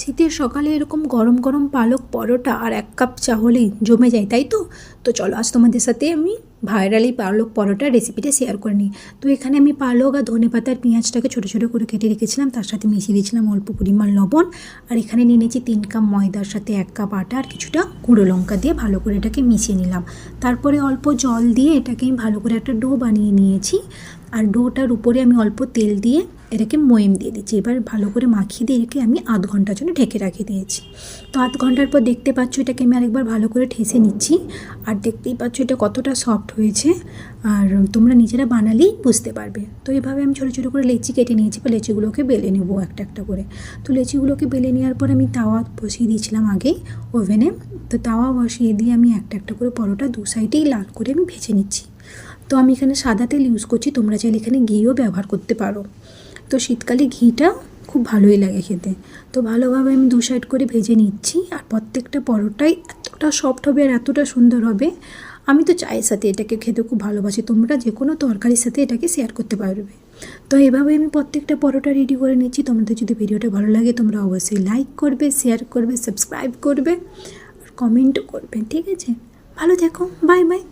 শীতের সকালে এরকম গরম গরম পালক পরোটা আর এক কাপ চা হলেই জমে যায়, তাই তো? তো চলো, আজ তোমাদের সাথে আমি ভাইরালি পালক পরোটার রেসিপিটা শেয়ার করে নিই। তো এখানে আমি পালক আর ধনে পাতার পেঁয়াজটাকে ছোটো ছোটো করে কেটে রেখেছিলাম, তার সাথে মিশিয়ে দিয়েছিলাম অল্প পরিমাণ লবণ। আর এখানে নিয়ে নিয়েছি তিন কাপ ময়দার সাথে এক কাপ আটা আর কিছুটা গুঁড়ো লঙ্কা দিয়ে ভালো করে এটাকে মিশিয়ে নিলাম। তারপরে অল্প জল দিয়ে এটাকে আমি ভালো করে একটা ডো বানিয়ে নিয়েছি। আর ডোটার উপরে আমি অল্প তেল দিয়ে এটাকে ময়েম দিয়ে দিচ্ছি। এবার ভালো করে মাখিয়ে দিয়ে এটাকে আমি আধ ঘণ্টার জন্য ঢেকে রাখিয়ে দিয়েছি। তো আধ ঘণ্টার পর দেখতে পাচ্ছ এটাকে আমি আরেকবার ভালো করে ঠেসে নিচ্ছি। আর দেখতেই পাচ্ছ এটা কতটা সফট হয়েছে। আর তোমরা নিজেরা বানালেই বুঝতে পারবে। তো এভাবে আমি ছোটো ছোটো করে লেচি কেটে নিয়েছি বা লেচিগুলোকে বেলে নেব একটা একটা করে। তো লেচিগুলোকে বেলে নেওয়ার পর আমি তাওয়া বসিয়ে দিয়েছিলাম আগেই ওভেনে। তো তাওয়া বসিয়ে দিয়ে আমি একটা একটা করে পরোটা দু সাইডেই লাল করে আমি ভেজে নিচ্ছি। তো আমি এখানে সাদা তেল ইউজ করছি, তোমরা চাইলে এখানে ঘিও ব্যবহার করতে পারো। তো শীতকালে ঘিটা খুব ভালোই লাগে খেতে। তো ভালোভাবে আমি দু সাইড করে ভেজে নিচ্ছি, আর প্রত্যেকটা পরোটাই এতটা সফট হবে আর এতটা সুন্দর হবে, আমি তো চায়ের সাথে এটাকে খেতে খুব ভালোবাসি। তোমরা যে কোনো তরকারির সাথে এটাকে শেয়ার করতে পারবে। তো এভাবে আমি প্রত্যেকটা পরোটা রেডি করে নিচ্ছি। তোমাদের যদি ভিডিওটা ভালো লাগে, তোমরা অবশ্যই লাইক করবে শেয়ার করবে সাবস্ক্রাইব করবে, আর কমেন্টও করবে, ঠিক আছে? ভালো থেকো বাই বাই